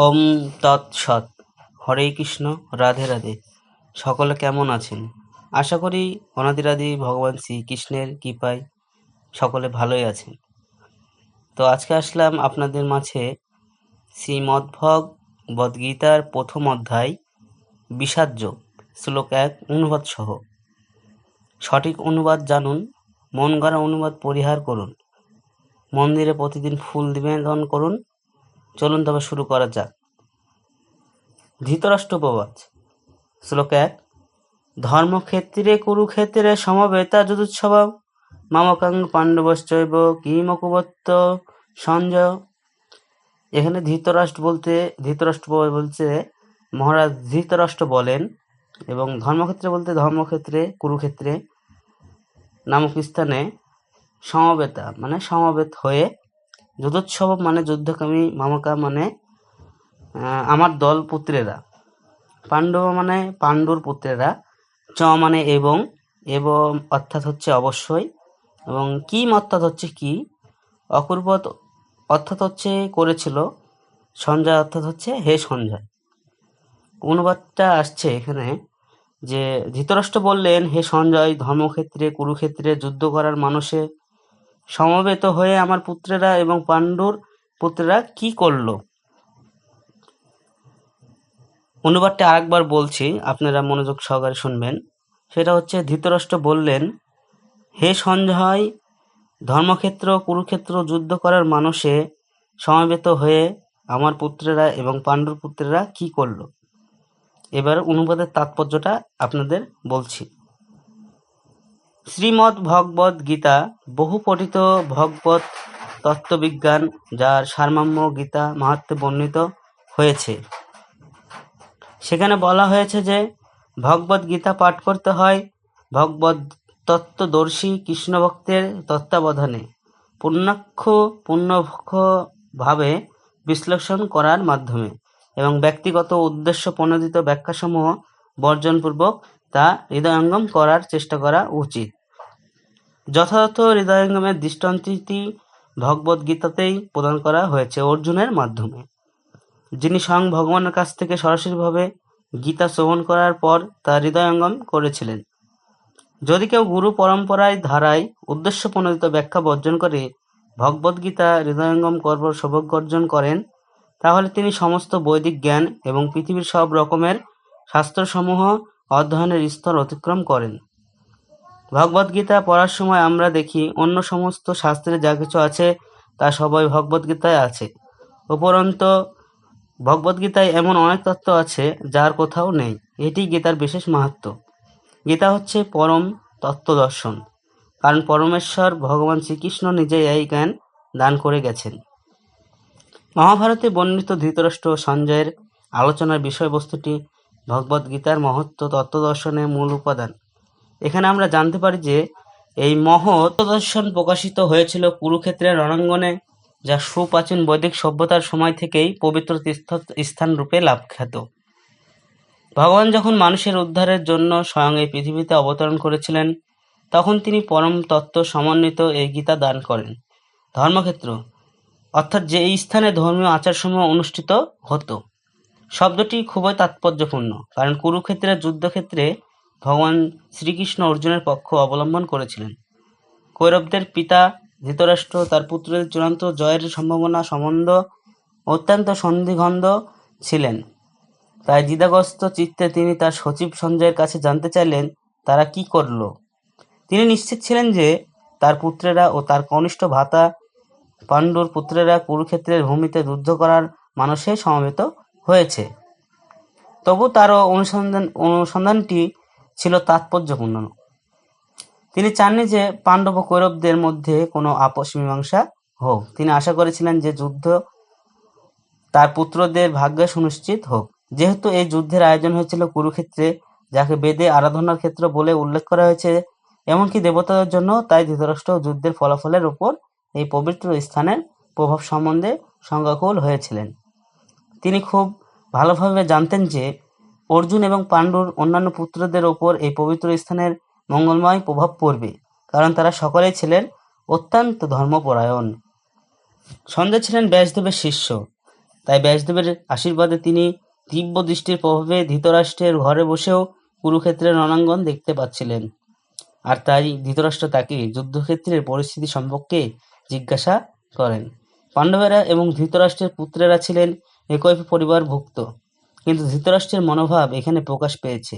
ওম তৎসৎ হরে কৃষ্ণ, রাধে রাধে। সকলে কেমন আছেন? আশা করি অনাদিরাদি ভগবান শ্রীকৃষ্ণের কৃপায় সকলে ভালোই আছেন। তো আজকে আসলাম আপনাদের মাঝে শ্রীমদ্ভগ বদ্গীতার প্রথম অধ্যায় বিষাদযোগ শ্লোক এক, অনুবাদ সহ। সঠিক অনুবাদ জানুন, মন গড়া অনুবাদ পরিহার করুন। মন্দিরে প্রতিদিন ফুল নিবেদন করুন চলুন তবে শুরু করা যাক। ধৃতরাষ্ট্র প্রবাদ শ্লোক এক, ধর্মক্ষেত্রে, কুরুক্ষেত্রে সমবেতা যদুৎসব মামকাং পাণ্ডবশ্চৈব কিমকুবত্ত সঞ্জয়। এখানে ধৃতরাষ্ট্র বলতে, ধৃতরাষ্ট্র বলছে, মহারাজ ধৃতরাষ্ট্র বলেন এবং ধর্মক্ষেত্রে বলতে ধর্মক্ষেত্রে, কুরুক্ষেত্রে নামক স্থানে সমবেতা মানে সমবেত হয়ে যুদ্ধোৎসব মানে যুদ্ধকামী মামাকা মানে আমার দল পুত্রেরা। পাণ্ডব মানে পাণ্ডুর পুত্রেরা। চ মানে এবং এবং অর্থাৎ হচ্ছে অবশ্যই। এবং কিম অর্থাৎ হচ্ছে কি? অকুর্বত অর্থাৎ হচ্ছে করেছিল। সঞ্জয় অর্থাৎ হচ্ছে হে সঞ্জয়। অনুবাদটা আসছে এখানে যে, ধৃতরাষ্ট্র বললেন, হে সঞ্জয়, ধর্মক্ষেত্রে, কুরুক্ষেত্রে যুদ্ধ করার মানুষে সমবেত হয়ে আমার পুত্রেরা এবং পাণ্ডুর পুত্রেরা কি করল? অনুবাদটা আরেকবার বলছি, আপনারা মনোযোগ সহকারে শুনবেন। সেটা হচ্ছে, ধৃতরাষ্ট্র বললেন, হে সঞ্জয়, ধর্মক্ষেত্র, কুরুক্ষেত্র যুদ্ধ করার মানুষে সমবেত হয়ে আমার পুত্রেরা এবং পাণ্ডুর পুত্রেরা কি করল? এবার অনুবাদের তাৎপর্যটা আপনাদের বলছি। শ্রীমদ্ ভগবদ গীতা বহু পঠিত ভগবত তত্ত্ববিজ্ঞান, যার সারমর্ম গীতা মাহাত্মে বর্ণিত হয়েছে। সেখানে বলা হয়েছে যে ভগবদ গীতা পাঠ করতে হয় ভগবত তত্ত্বদর্শী কৃষ্ণভক্তের তত্ত্বাবধানে, পূর্ণাক্ষ পূর্ণক্ষভাবে বিশ্লেষণ করার মাধ্যমে এবং ব্যক্তিগত উদ্দেশ্য প্রণোদিত ব্যাখ্যাসমূহ বর্জনপূর্বক তা হৃদয়ঙ্গম করার চেষ্টা করা উচিত। যথাযথ হৃদয়ঙ্গমের দৃষ্টান্তটি ভগবদ্গীতাতেই প্রদান করা হয়েছে অর্জুনের মাধ্যমে। যিনি স্বয়ং ভগবানের কাছ থেকে সরাসরিভাবে গীতা শ্রবণ করার পর তা হৃদয়ঙ্গম করেছিলেন। যদি কেউ গুরু পরম্পরায় ধারায় উদ্দেশ্য প্রণোদিত ব্যাখ্যা বর্জন করে ভগবদ্গীতা হৃদয়ঙ্গম করবার সৌভাগ্য অর্জন করেন, তাহলে তিনি সমস্ত বৈদিক জ্ঞান এবং পৃথিবীর সব রকমের শাস্ত্রসমূহ অধ্যয়নের স্তর অতিক্রম করেন। ভগবদ্গীতা পড়ার সময় আমরা দেখি অন্য সমস্ত শাস্ত্রে যা কিছু আছে, তা সবাই ভগবদ্গীতায় আছে। উপরন্ত, ভগবদ্গীতায় এমন অনেক তত্ত্ব আছে, যার কোথাও নেই। এটি গীতার বিশেষ মাহাত্ম। গীতা হচ্ছে পরম তত্ত্ব দর্শন। কারণ পরমেশ্বর ভগবান শ্রীকৃষ্ণ নিজেই এই জ্ঞান দান করে গেছেন। মহাভারতে বর্ণিত ধৃতরাষ্ট্র সঞ্জয়ের আলোচনার বিষয়বস্তুটি ভগবদ্গীতার মহত্ব তত্ত্বদর্শনের মূল উপাদান। এখানে আমরা জানতে পারি যে এই মহৎ দর্শন প্রকাশিত হয়েছিল কুরুক্ষেত্রের রণাঙ্গনে, যা সুপ্রাচীন বৈদিক সভ্যতার সময় থেকেই পবিত্র তীর্থ স্থান রূপে লাভখ্যাত। ভগবান যখন মানুষের উদ্ধারের জন্য স্বয়ং এই পৃথিবীতে অবতরণ করেছিলেন, তখন তিনি পরম তত্ত্ব সমন্বিত এই গীতা দান করেন। ধর্মক্ষেত্র, অর্থাৎ যে এই স্থানে ধর্মীয় আচারসমূহ অনুষ্ঠিত হতো, শব্দটি খুবই তাৎপর্যপূর্ণ, কারণ কুরুক্ষেত্রের যুদ্ধক্ষেত্রে ভগবান শ্রীকৃষ্ণ অর্জুনের পক্ষ অবলম্বন করেছিলেন। কৌরবদের পিতা, ধৃতরাষ্ট্র, তার পুত্রের চূড়ান্ত জয়ের সম্ভাবনা, সম্বন্ধ অত্যন্ত সন্দিগন্ধ ছিলেন। তাই দ্বিধাগ্রস্ত চিত্তে তিনি তার সচিব সঞ্জয়ের কাছে জানতে চাইলেন, তারা কি করল? তিনি নিশ্চিত ছিলেন যে তার পুত্রেরা ও তার কনিষ্ঠ ভাতা পাণ্ডুর পুত্রেরা কুরুক্ষেত্রের ভূমিতে যুদ্ধ করার মানুষে সমবেত হয়েছে। তবু তারও অনুসন্ধান অনুসন্ধানটি ছিল তাৎপর্যপূর্ণ। তিনি চাননি যে পাণ্ডব ও কৌরবদের মধ্যে কোনো আপোষ মীমাংসা হোক। তিনি আশা করেছিলেন যে যুদ্ধ তার পুত্রদের ভাগ্যে সুনিশ্চিত হোক। যেহেতু এই যুদ্ধের আয়োজন হয়েছিল কুরুক্ষেত্রে, যাকে বেদে আরাধনার ক্ষেত্র বলে উল্লেখ করা হয়েছে, এমনকি দেবতাদের জন্য, তাই ধৃতরাষ্ট্র যুদ্ধের ফলাফলের উপর এই পবিত্র স্থানের প্রভাব সম্বন্ধে সংজ্ঞাকুল হয়েছিলেন। তিনি খুব ভালোভাবে জানতেন যে অর্জুন এবং পাণ্ডুর অন্যান্য পুত্রদের ওপর এই পবিত্র স্থানের মঙ্গলময় প্রভাব পড়বে, কারণ তারা সকলেই ছিলেন অত্যন্ত ধর্মপরায়ণ। সঞ্জয় ছিলেন ব্যাসদেবের শিষ্য। তাই ব্যাসদেবের আশীর্বাদে তিনি দিব্য দৃষ্টির প্রভাবে ধৃতরাষ্ট্রের ঘরে বসেও কুরুক্ষেত্রের রণাঙ্গন দেখতে পাচ্ছিলেন। আর তাই ধৃতরাষ্ট্র তাকে যুদ্ধক্ষেত্রের পরিস্থিতি সম্পর্কে জিজ্ঞাসা করেন। পাণ্ডবেরা এবং ধৃতরাষ্ট্রের পুত্রেরা ছিলেন একই পরিবারভুক্ত। কিন্তু ধৃতরাষ্ট্রের মনোভাব এখানে প্রকাশ পেয়েছে।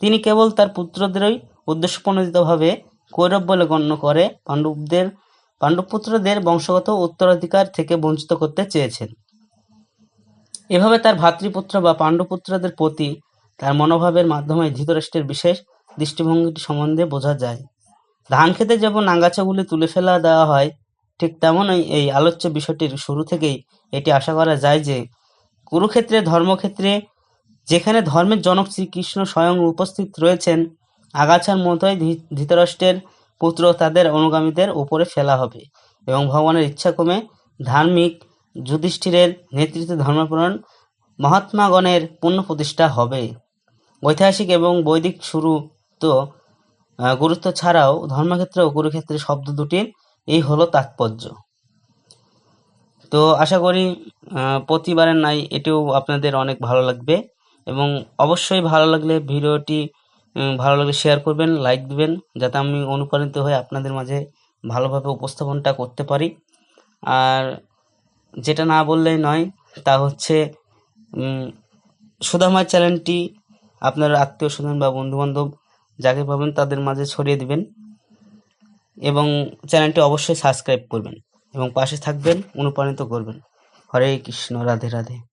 তিনি কেবল তার পুত্রদেরই উদ্দেশ্যপ্রণোদিতভাবে কৌরব বলে গণ্য করে, পাণ্ডবদের, পাণ্ডবপুত্রদের বংশগত উত্তরাধিকার থেকে বঞ্চিত করতে চেয়েছেন। এভাবে তার ভাতৃপুত্র বা পাণ্ডবপুত্রদের প্রতি তার মনোভাবের মাধ্যমে ধৃতরাষ্ট্রের বিশেষ দৃষ্টিভঙ্গিটি সম্বন্ধে বোঝা যায়। ধান খেতে যেমন আগাছাগুলি তুলে ফেলা দেওয়া হয়, ঠিক তেমনই এই আলোচ্য বিষয়টির শুরু থেকেই এটি আশা করা যায় যে কুরুক্ষেত্রে, ধর্মক্ষেত্রে, যেখানে ধর্মের জনক শ্রীকৃষ্ণ স্বয়ং উপস্থিত রয়েছেন, আগাছার মতোই ধৃতরাষ্ট্রের পুত্র তাদের অনুগামীদের উপরে ফেলা হবে এবং ভগবানের ইচ্ছাক্রমে ধার্মিক যুধিষ্ঠিরের নেতৃত্বে ধর্মপ্রাণ মহাত্মাগণের পূর্ণ প্রতিষ্ঠা হবে। ঐতিহাসিক এবং বৈদিক শুরু তো গুরুত্ব ছাড়াও ধর্মক্ষেত্র ও কুরুক্ষেত্রের শব্দ দুটির এই হলো তাৎপর্য। তো আশা করি প্রতিবারের নাই, এটিও আপনাদের অনেক ভালো লাগবে এবং অবশ্যই ভালো লাগলে ভিডিওটি ভালো লাগলে শেয়ার করবেন লাইক দিবেন, যাতে আমি অনুপ্রাণিত হয়ে আপনাদের মাঝে ভালোভাবে উপস্থাপনটা করতে পারি। আর যেটা না বললেই নয়, তা হচ্ছে সুদামার চ্যানেলটি, আপনার আত্মীয় স্বজন বা বন্ধুবান্ধব যাকে পাবেন তাদের মাঝে ছড়িয়ে দিবেন এবং চ্যানেলটি অবশ্যই সাবস্ক্রাইব করবেন। এবং পাশে থাকবেন অনুপ্রাণিত করবেন। হরে কৃষ্ণ রাধে রাধে।